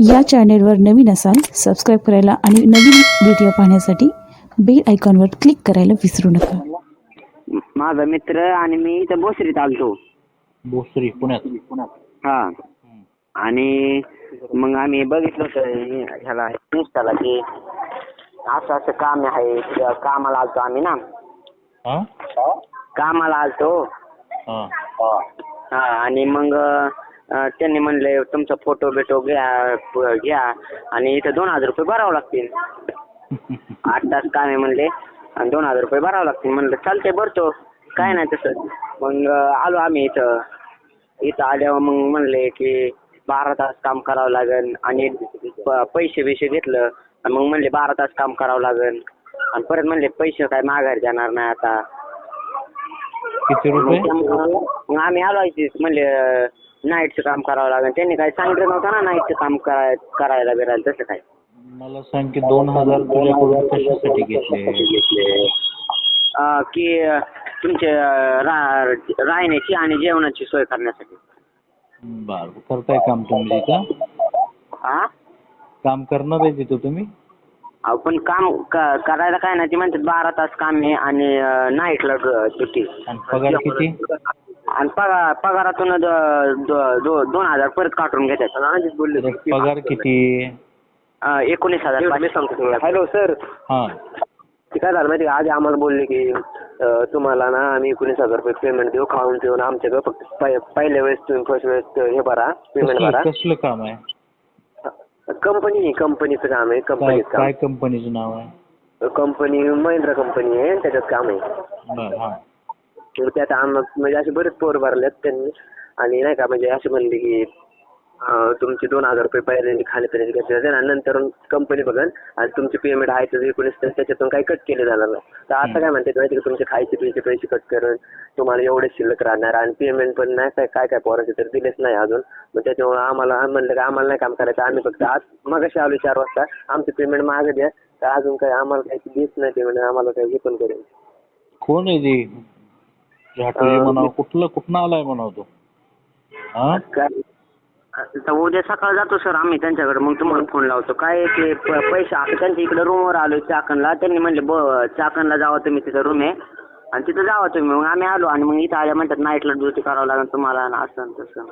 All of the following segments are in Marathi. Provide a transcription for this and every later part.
या चॅनेलवर नवीन असाल सबस्क्राईब करायला आणि नवीन व्हिडिओ पाहण्यासाठी बेल आयकॉनवर क्लिक करायला विसरू नका. माझा मित्र आणि मी इथं बोसरीत आलतो. भोसरी पुण्यात? हा. आणि मग आम्ही बघितलं होतं ह्याला इंस्टाला की असं असं काम आहे तिथं कामाला आलतो आम्ही ना. हा? कामाला आलतो. हा. हा आणि मग त्यांनी म्हणले तुमचा फोटो बिटो घ्या घ्या. आणि इथं दोन हजार रुपये भरावं लागतील. आठ तास काम आहे म्हणले आणि दोन हजार रुपये भरावं लागतील. म्हणलं चालतंय भरतो. काय नाही तसं. मग आलो आम्ही इथं. इथं आल्यावर मग म्हणले की बारा तास काम करावं लागेल. आणि पैसे बिशे घेतलं. आणि मग म्हणले बारा तास काम करावं लागेल. आणि परत म्हणले पैसे काय माघारी देणार नाही आता. किती रुपये? मग आम्ही आलो इथे. म्हणले नाईटचं काम करावं लागेल. त्यांनी काही सांगितलं नव्हतं ना नाईटचं काम कराय करायला बिरायला तसं काय मला सांग की दोन हजार तुझ्याकडून कशासाठी घेतले? अं, की अं, तुमचे अं, रा- राहण्याची आणि जेवणाची सोय करण्यासाठी. बर करताय काम तुम्ही तिथं हा काम करणार आहे तिथं तुम्ही? अहो, पण काम क- करायला काय नाही ते म्हणतात बारा तास काम आहे आणि नाईटला सुट्टी. आणि पगार किती? आणि पगार पगारातून द- द- दो- दोन हजार परत काढून घेतात. आधीच बोलले पगार किती? अं, एकोणीस हजार मी सांगतो तुम्हाला. Hello sir. हा. ते काय झालं माहिती का? आज आम्हाला बोलले की अं, तुम्हाला ना आम्ही एकोणीस हजार रुपये पेमेंट देऊ खाऊन पिऊन. आमच्याकडे फक्त पहि- पहिल्या वेळेस तुम्ही फर्स्ट वेळेस हे भरा पेमेंट कसलं भरा. कसलं काम आहे? कंपनी कंपनीचं काम आहे काय कंपनीचं काय काम कंपनीचं नाव आहे? कंपनी महिंद्रा कंपनी आहे त्याच्यात काम आहे. बर हा. तर त्यात आम म्हणजे असे बरेच पोर भरलेत त्यांनी. आणि नाही का म्हणजे असे म्हणले की अं, तुमचे दोन हजार रुपये पहिल्यांदा खाण्यापिण्याचे खर्च जाते आणि नंतर कंपनी बघन. आणि तुमचे पेमेंट आहे तर एकोणीस तर त्याच्यातून काही कट केले जाणार नाही. तर आता काय म्हणते माहिती का तुमचे खायचे पियचे पैसे कट करून तुम्हाला एवढे शिल्लक राहणार आणि पेमेंट पण नाही काय काय काय पोरांचे तर दिलेच नाही अजून. मग त्याच्यामुळे आम्हाला आम्ही म्हणलं की आम्हाला नाही काम करायचं आम्ही फक्त आज मगाशी आलो चार वाजता आमचं पेमेंट मागे द्या. तर अजून काही आम्हाला काही देत नाही पेमेंट आम्हाला काही हे पण करेल. कोण आहे ते? म्हणावं. कुठलं कुठनं आलाय म्हणावं तो? हा? आता उद्या सकाळ जातो सर आम्ही त्यांच्याकडे मग तुम्हाला फोन लावतो. काय आहे ते प- पैसे आता त्यांच्या इकडे रूमवर आलो चाकणला. त्यांनी म्हणले ब चाकणला जावा तुम्ही तिथं रूम आहे. आणि तिथं जावा तुम्ही. मग आम्ही आलो आणि मग इथं आल्या म्हणतात नाईटला ड्युटी करावं लागेल तुम्हाला आणि असं आणि तसं.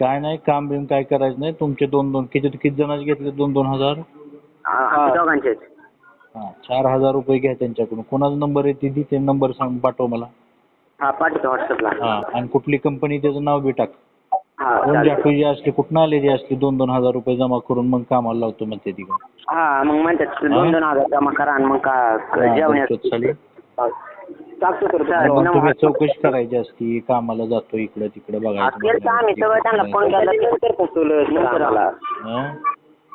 काय नाही काम बिम काय करायचं नाही. तुमचे दोन दोन किती किती जणांचे घेतले? दोन दोन हजार? आ- आमच्या दोघांचेच. हा चार हजार रुपये घ्या त्यांच्याकडून. कोणाचा नंबर आहे ती ते नंबर सांग पाठव मला. हा पाठवतो व्हॉट्सअपला हा आणि कुठली कंपनी त्याचं नाव बी टाक. हा कोण चालतंय. जाटोजी असले कुठनं आलेली असली दोन दोन हजार रुपये जमा करून मग कामाला लावतो मग ते तिकडे. हा मग म्हणतात दोन दोन हजार जमा करा आणि मग का जेवण्यात चालेल. टाकतो सर मग तुम्ही नंबर- चौकशी करायची असती कामाला जातो इकडे तिकडे बघायचं केलं तर आम्ही सगळं त्यांना फोन केला ते तर फसवलं नंतर आला हा?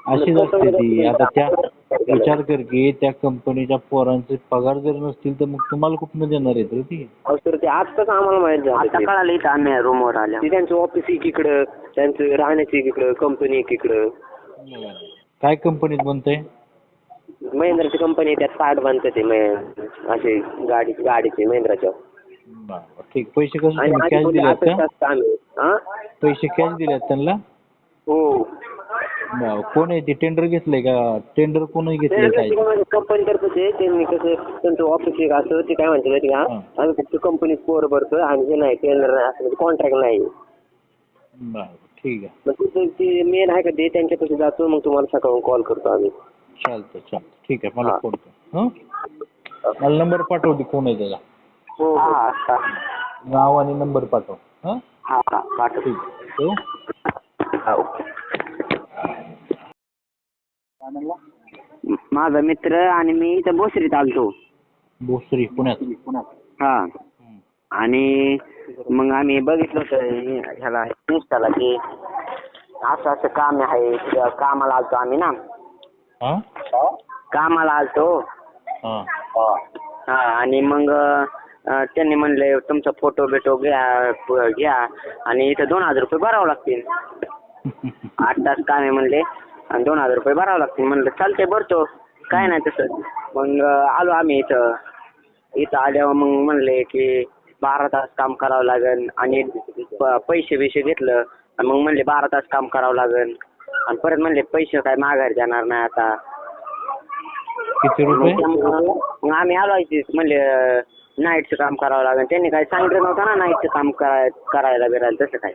अशीच असते ती. आता त्या विचार कर की त्या कंपनीच्या पोरांचे पगार जर नसतील तर मग तुम्हाला कुठनं देणार आहेत रे ती? अहो सर ते आजच आम्हाला माहीत झालं आता कळालं इथं आम्ही रूमवर आल्या. ते त्यांचं ऑफिस एकीकडं त्यांचं राहण्याचं एकीकडं कंपनी एकीकडं काय कंपनीत बनतंय महिंद्राची कंपनी त्यात पार्ट बांधतात ते मह- असे गाडी गाडीचे महिंद्राच्या. बरं, ठीक. पैसे कसं आणि तुम्ही आधी कॅश बोलले दिलेत असंच का असतं आम्ही. हा? पैसे कॅश दिलेत त्यांना? हो. बरं, कोण आहे ते? टेंडर घेतलंय का? टेंडर कोण घेतलंय काय? कंपनी तर्फे ते त्यांनी कसं त्यांचं ऑफिस एक असं ते काय म्हणते माहिती का. आम्ही फक्त कंपनीत पोर भरतो आणि हे नाही टेंडर नाही असं कॉन्ट्रॅक्ट नाही. बरं ठीक आहे. मग तिथं ते मेन आहे का ते? त्यांच्यापाशी जातो मग तुम्हाला सकाळून कॉल करतो आम्ही. चालतं चालतं ठीक आहे मला हा. फोन कर. हं? मला नंबर पाठव दे कोण आहे त्याचा हो हा. हा नाव आणि नंबर पाठव. हं? हा हा पाठव. ठीक आहे. ठेवू? हो. माझा मित्र आणि मी इथं बोसरीत आलतो. भोसरी पुण्यात? हा. हं. आणि मग आम्ही बघितलं होतं ह्याला इंस्टाला की असं असं काम आहे कामाला आलतो आम्ही ना. हा? कामाला आलतो. हा. हा. आणि मग अं, त्यांनी म्हणले तुमचा फोटो बिटो घ्या प- घ्या. आणि इथं दोन हजार रुपये भरावं लागतील. आठ तास काम आहे म्हणले आणि दोन हजार रुपये भरावं लागतील. म्हणलं चालतंय भरतो. काय नाही तसं. मग आलो आम्ही इथं. इथं आल्यावर मग म्हणले की बारा तास काम करावं लागेल आणि पैसे बिशे घेतलं. आणि मग म्हणले बारा तास काम करावं लागेल. आणि परत म्हणले पैसे काय माघारी जाणार नाही आता. किती रुपये? मग आम्ही आलो इथे. म्हणले नाईटचं काम करावं लागेल. त्यांनी काही सांगितलं नव्हतं ना नाईटचं काम कराय करायला बिरायला तसं काय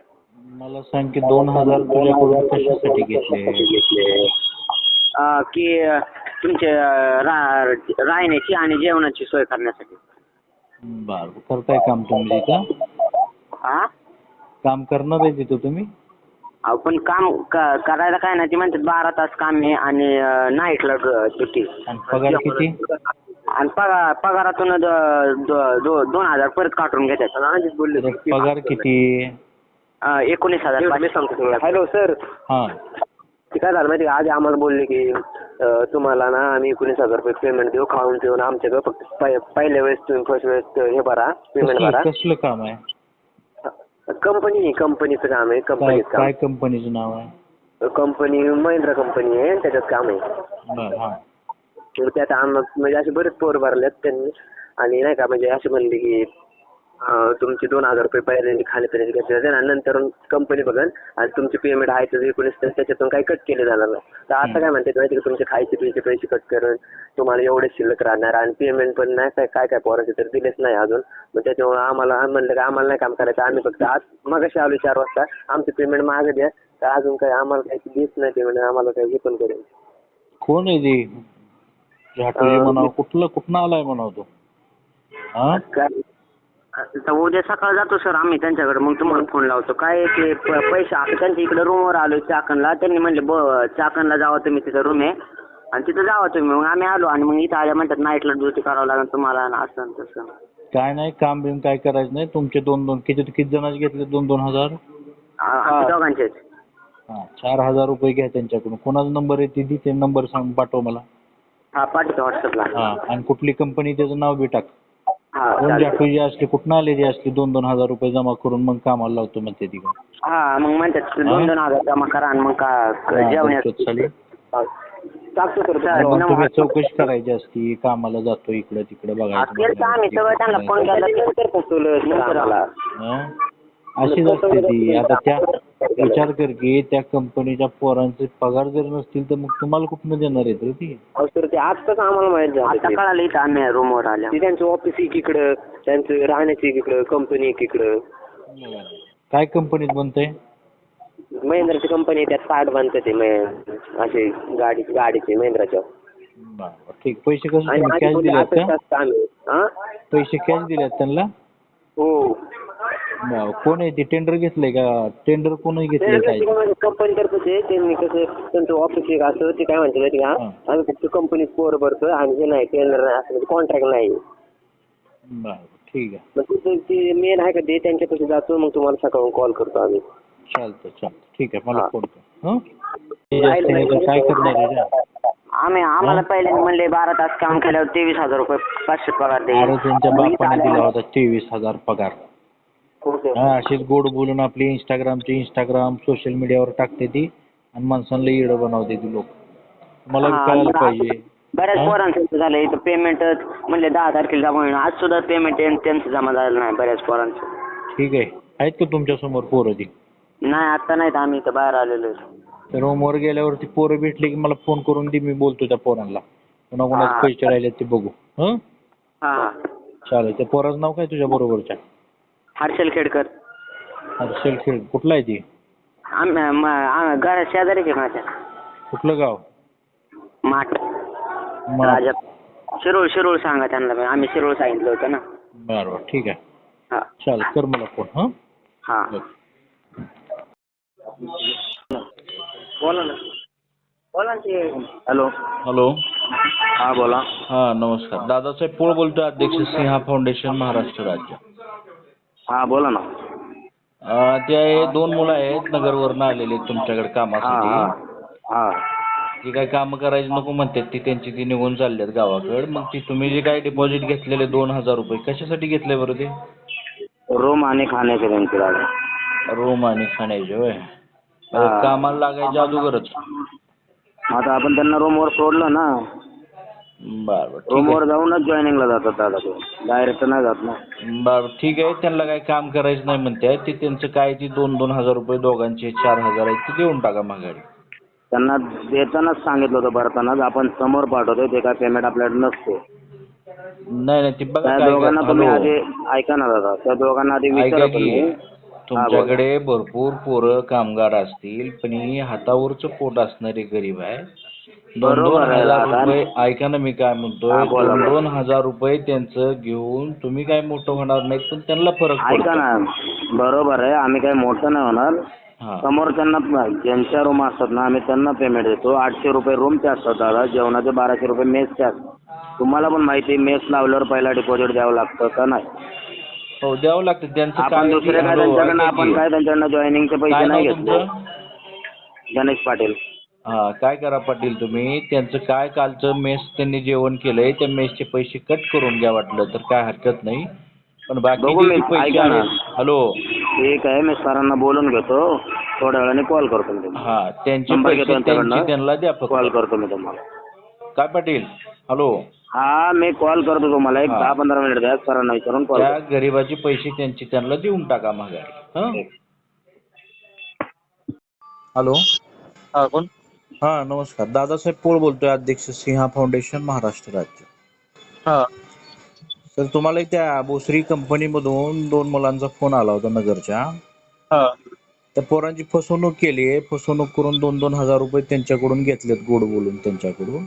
मला सांग की दोन हजार तुझ्याकडून कशासाठी घेतले. अं, की अं, तुमचे अं, रा- राहण्याची आणि जेवणाची सोय करण्यासाठी. बर करताय काम तुम्ही तिथं? हा काम करणार आहे तिथं तुम्ही? अहो पण काम क- करायला काय नाही ते म्हणतात बारा तास काम आहे आणि नाईटला सुट्टी. आणि पगार किती? आणि पगार पगारातून द- द- दो- दोन हजार परत काढून घेतात. तर पगार किती? अं, एकोणीस हजार मी सांगतो तुम्हाला. Hello sir. हा. ते काय झालं माहिती का? आधी आम्हाला बोलले की अं, तुम्हाला ना आम्ही एकोणीस हजार रुपये पेमेंट देऊ खाऊन पिऊन आमच्याकडे फक्त पहि- पहिल्या वेळेस तुम्ही फर्स्ट वेळेस हे भरा पेमेंट भरा. कसलं काम आहे? कंपनी कंपनीचं काम आहे काय कंपनीचं काय कंपनीचं नाव आहे? काम कंपनी महिंद्रा कंपनी आहे आणि त्याच्यात काम आहे. बर हा. तर त्यात आम म्हणजे असे बरेच पोर भरलेत त्यांनी. आणि नाही का म्हणजे असे म्हणले की तुमचे दोन हजार रुपये पहिल्यांदा खाण्यापिण्याचे घेतले जाते आणि नंतर कंपनी बघन. आणि तुमचे पेमेंट आहे तर एकोणीस तर त्याच्यातून काही कट केले जाणार नाही. तर आता काय म्हणते माहिती का तुमचे खायचे पियचे पैसे कट करून तुम्हाला एवढे शिल्लक राहणार आणि पेमेंट पण नाही काय काय काय पोरांचे तर दिलेच नाही अजून. मग त्याच्यामुळे आम्हाला आम्ही म्हणलं की आम्हाला नाही काम करायचं आम्ही फक्त आज मगाशी आलो चार वाजता आमचे पेमेंट मागे द्या. तर अजून काही आम्हाला काही देत नाही पेमेंट आम्हाला काही हे पण करेल कोण आहे ते? कुठलं कुठनं आलाय म्हणावं उद्या सकाळ जातो सर आम्ही त्यांच्याकडे. मग तुम्हाला फोन लावतो. काय ते प- पैसे आता त्यांच्या इकडे रूमवर आलो चाकणला. त्यांनी म्हणले ब चाकणला जावा तुम्ही तिथं रूम आहे. आणि तिथं जावा तुम्ही. मग आम्ही आलो आणि मग इथं आल्या म्हणतात नाईटला ड्युटी करावं लागेल तुम्हाला. आणि असं आणि तसं. काय नाही काम बिम काय करायचं नाही. तुमचे दोन दोन किती किती जणांचे घेतले? दोन दोन हजार? आ- आमच्या दोघांचेच. हा चार हजार रुपये घ्या त्यांच्याकडून. कोणाचा नंबर आहे ती दी ते नंबर सांग पाठव मला. हा पाठवतो व्हॉट्सअपला हा आणि कुठली कंपनी त्याचं नाव बी टाक. हा चालेल. जाटोजी असले कुठनं आले जे असले दोन दोन हजार रुपये जमा करून मग कामाला लावतो म्हणते ती का? हा मग म्हणतात दोन दोन हजार जमा करा आणि मग का जेवण्यात हा, चालेल. टाकतो सर चालेल. मग तुम्ही चौकशी करायची असती कामाला जातो इकडं तिकडं तर आम्ही सगळं त्यांना फोन केला हा? अशीच असते ती. आता त्या विचार कर की त्या कंपनीच्या पोरांचे पगार जर नसतील तर मग तुम्हाला कुठनं देणार आहेत रे ती? अहो सर ते आत्ताच आम्हाला माहीत झालं आता ते. कळालं इथं आम्ही रूमवर आल्या ते त्यांचं ऑफिस एकीकडं त्यांचं राहण्याचं एकीकडं कंपनी एकीकडं काय कंपनीत बनतंय महिंद्राची कंपनी त्यात पार्ट बांधतात ते मह- असे गाडी गाडीचे महिंद्राच्या. बरं ठीक. पैसे कसे आणि तुम्ही आधी कॅश बोलले दिलेत असंच का? असतं आम्ही हा? पैसे कॅश दिलेत त्यांना? हो. कोण आहे ते? टेंडर घेतलंय का? टेंडर कोण घेतलंय काय कंपनी तर्फे ते त्यांनी कसं त्यांचं ऑफिस एक असं ते काय म्हणते माहिती का? हा. आम्ही फक्त कंपनीत पोर भरतो आणि हे नाही टेंडर नाही असं कॉन्ट्रॅक्ट नाही. बरं ठीक आहे. मग तिथं ते मेन आहे का ते त्यांच्यापाशी जातो मग तुम्हाला सकाळून कॉल करतो आम्ही. चालतं चालतं ठीक आहे मला हा. फोन कर. हं? ते जास्त नाही. तर काय करणार आहे रे? आम्ही आम्हाला पहिले म्हणले बारा तास काम केल्यावर तेवीस हजार रुपये पाचशे पगार दे अरे त्यांच्या बापाने दिला होता तेवीस हजार पगार. हो अशीच गोड बोलून आपली इंस्टाग्रामची इंस्टाग्राम सोशल मीडियावर टाकते ती आणि माणसांना इड बनवते ती लोक. मला हा, कळायला पाहिजे. बऱ्याच हा? पोरांचं झालं इथं पेमेंट म्हणले दहा तारखेला जमा होईल आज सुद्धा पेमेंट त्यांचं जमा झालं नाही बऱ्याच पोरांचं. ठीक आहे. आहेत का तुमच्यासमोर पोरं ती? नाही आता नाहीत. आम्ही इथं बाहेर आलेलो आहे. तर रूमवर गेल्यावरती पोरं भेटली की मला फोन करून दे मी बोलतो त्या पोरांना. पुन्हा हा. कोणाचे पैसे राहिले ते बघू. हं हा? हा. चालेल. त्या पोराचं नाव काय तुझ्या बरोबरच्या? हर्षल खेडकर. हर्षल खेळ कुठला आहे ती? आम म- आ- घरा शेजारीच आहे माझ्या. कुठलं गाव? माठ. मा- राजा शिरोळ शिरोळ सांगा त्यांना मी. आम्ही शिरोळ सांगितलं होतं ना. बरं बरं ठीक आहे. हा. चालेल कर मला फोन हं? हा. बोला ना. बोला ना ते. हॅलो. हॅलो. हा बोला. हा नमस्कार. दादासाहेब पोळ बोलतोय अध्यक्ष सिंहा फाउंडेशन महाराष्ट्र राज्य. हा बोला ना. अं, ते दोन मुलं आहेत नगरवरनं आलेले आहेत तुमच्याकडे हा कामासाठी. हा हा ती काय कामं करायची नको म्हणतात ती त्यांची ती निघून चालली आहेत गावाकडे. मग ती तुम्ही जे काय डिपॉझिट घेतलेले दोन हजार रुपये कशासाठी घेतले बरं ते? रूम आणि खाण्याचे त्यांचे दादा रूम आणि खाण्याचे होय. हा. कामाला लागायच्या अगोदरच. आता आपण त्यांना रूमवर सोडलं ना बरं बरं. ठीक रूमवर जाऊनच जॉईनिंगला जातात दादा ते. डायरेक्ट नाही जात ना. आहे बरं. ठीक आहे. त्यांना काही काम करायचं नाही म्हणते. ते त्यांचं काय ती दोन दोन हजार रुपये दोघांचे चार हजार आहेत ते देऊन टाका माघारी. त्यांना देतानाच सांगितलं होतं भरतानाच. आपण समोर पाठवतोय ते काय पेमेंट आपल्याकडे नसते. नाही नाही ते बघा त्या काय दोघांना तुम्ही हॅलो. आधी ऐका ना दादा. त्या दोघांना आधी ऐका विचारा की तुम्ही. तुमच्याकडे भरपूर पोरं कामगार असतील पण ही हातावरचं पोट असणारे गरीब आहे. दोन दोन बरोबर आहे हजार दादा. रुपये ऐका ना मी काय म्हणतोय. हा, बोला, दोन बोला. दोन हजार रुपये त्यांचं घेऊन तुम्ही काय मोठं होणार नाही पण त्यांना फरक ऐका पडतो ना बरोबर आहे. आम्ही काही मोठं नाही होणार. हा. समोर त्यांना ज्यांच्या रूम असतात ना आम्ही त्यांना पेमेंट देतो. आठशे रुपये रूमचे असतात दादा. जेवणाचे बाराशे रुपये मेसचे असतात. तुम्हाला पण माहिती मेस लावल्यावर पहिला डिपॉझिट द्यावं लागतं का नाही? हो द्यावं लागतं. त्यांचं आपण काय दुसरे काय त्यांच्याकडनं आपण. काय त्यांच्याकडनं जॉईनिंगचे काय पैसे नाही नाव घेतले? तुमचं? गणेश पाटील. हा काय करा पाटील तुम्ही? त्यांचं काय कालचं मेस त्यांनी जेवण केलंय त्या मेसचे पैसे कट करून घ्या वाटलं तर काय हरकत नाही. पण बाकी बघू जे मी, पैसे ऐका ना. आहेत? हॅलो. ठीक आहे मी सरांना बोलून घेतो. थोड्या वेळाने कॉल करतो मी तुम्हाला. हा त्यांचे नंबर पैसे घेतो. त्यांचे त्यांना द्या फक्त. कॉल करतो मी तुम्हाला. काय पाटील? हॅलो. हा मी कॉल करतो तुम्हाला. एक हा. दहा पंधरा मिनिट द्या सरांना विचारून कॉल त्या गरीबाचे पैसे त्यांचे त्यांना देऊन टाका माघारी. हं? हॅलो. हा कोण? हा नमस्कार. दादासाहेब पोळ बोलतोय अध्यक्ष सिंहा फाउंडेशन महाराष्ट्र राज्य. हा. तर तुम्हाला त्या भोसरी कंपनीमधून दोन मुलांचा फोन आला होता नगरच्या. हा. त्या पोरांची फसवणूक केली आहे. फसवणूक करून दोन दोन हजार रुपये त्यांच्याकडून घेतलेत गोड बोलून त्यांच्याकडून.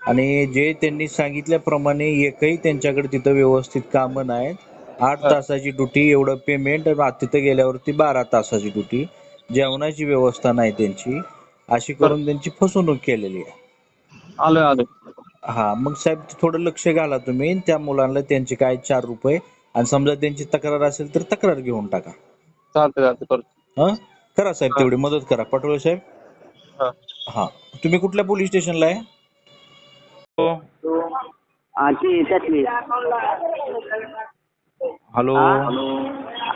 आणि जे त्यांनी सांगितल्याप्रमाणे एकही त्यांच्याकडे तिथं व्यवस्थित कामं नाहीत. आठ तासाची ड्युटी एवढं पेमेंट तिथं गेल्यावरती बारा तासाची ड्युटी. जेवणाची व्यवस्था नाही त्यांची. अशी करून त्यांची फसवणूक केलेली आहे. आलोय आलोय. हा मग साहेब थोडं लक्ष घाला तुम्ही. त्या मुलांना त्यांचे काय चार रुपये आणि समजा त्यांची तक्रार असेल तर तक्रार घेऊन टाका. चालतंय चालतंय करतो. हा? करा साहेब तेवढी मदत करा. पटोळे साहेब? हा. हा. तुम्ही कुठल्या पोलीस स्टेशनला आहे? हो. ती त्यातली. हॅलो.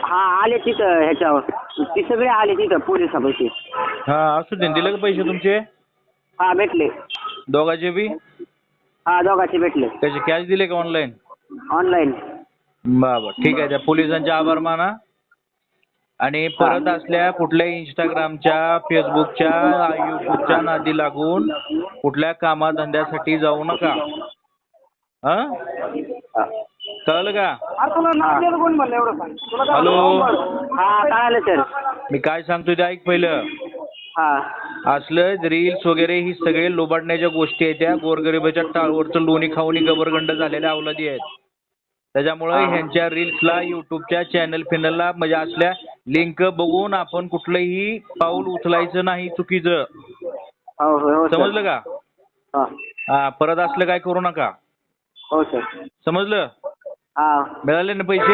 हा आले तिथं ह्याच्यावर. ती सगळे आले तिथं पोलिसापाशी. हा असू दे दिले का पैसे तुमचे? हा भेटले. दोघांचे बी? हा दोघांचे भेटले. त्याचे कॅश दिले का ऑनलाईन ऑनलाईन बाबा ठीक आहे त्या पोलिसांचे आभार माना. आणि परत असल्या कुठल्या इंस्टाग्रामच्या फेसबुकच्या युट्यूबच्या नादी लागून कुठल्या कामाधंद्यासाठी जाऊ नका. हा? कळलं का? हॅलो? हा मी काय सांगतोय ते ऐक पहिलं. असलं रील्स वगैरे ही सगळे लोबाडण्याच्या गोष्टी आहेत त्या. गोरगरिबाच्या टाळवरचं लोणी खाऊनी गबरगंड झालेल्या अवलादी आहेत. त्याच्यामुळं ह्यांच्या रील्सला युट्यूबच्या चॅनल फिनलला म्हणजे असल्या लिंक बघून आपण कुठलंही पाऊल उचलायचं नाही चुकीचं. हो हो हो समजलं का? हा. परत असलं काय करू नका. हो सर. समजलं? हा. मिळाले ना पैसे?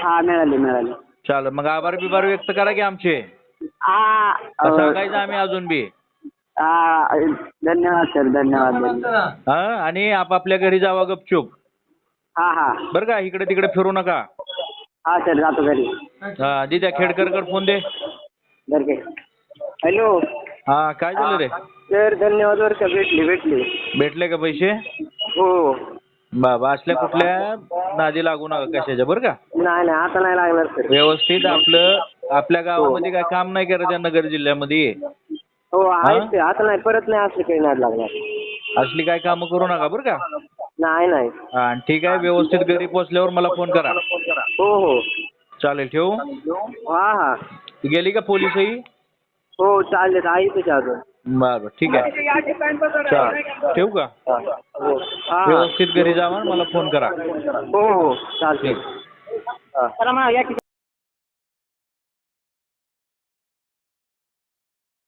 हा मिळाले मिळाले. चालेल मग आभार बिभार व्यक्त करा की आमचे. सांगायचं आम्ही अजून बी. हा धन्यवाद सर धन्यवाद. हा आणि आपापल्या घरी जावा गपचूप. हा हा. बरं का इकडे तिकडे फिरू नका. हा सर जातो घरी. हा दे त्या खेडकरकर फोन दे. बरं काय हॅलो. हा काय झालं रे? सर धन्यवाद बरं का भेटली भेटली. भेटले का पैसे? हो. बाबा असल्या कुठल्या नादी लागू नका कशाच्या बरं का? नाही नाही आता नाही लागणार सर. व्यवस्थित आपलं आपल्या गावामध्ये काय काम नाही करत या नगर जिल्ह्यामध्ये? हो आहेच ते. आता नाही परत नाही असलं काही नाही लागणार. असली काय कामं करू नका बरं का? नाही नाही. हा ठीक आहे व्यवस्थित घरी पोहोचल्यावर मला फ़ोन करा. हो हो. चालेल ठेवू? हा हा. गेली का पोलिसही? हो चालेल आहे तुझ्या अजून. बरं ठीक आहे. चालेल ठेवू का? हा. हा व्यवस्थित घरी जावा मला फ़ोन करा. हो हो. चालते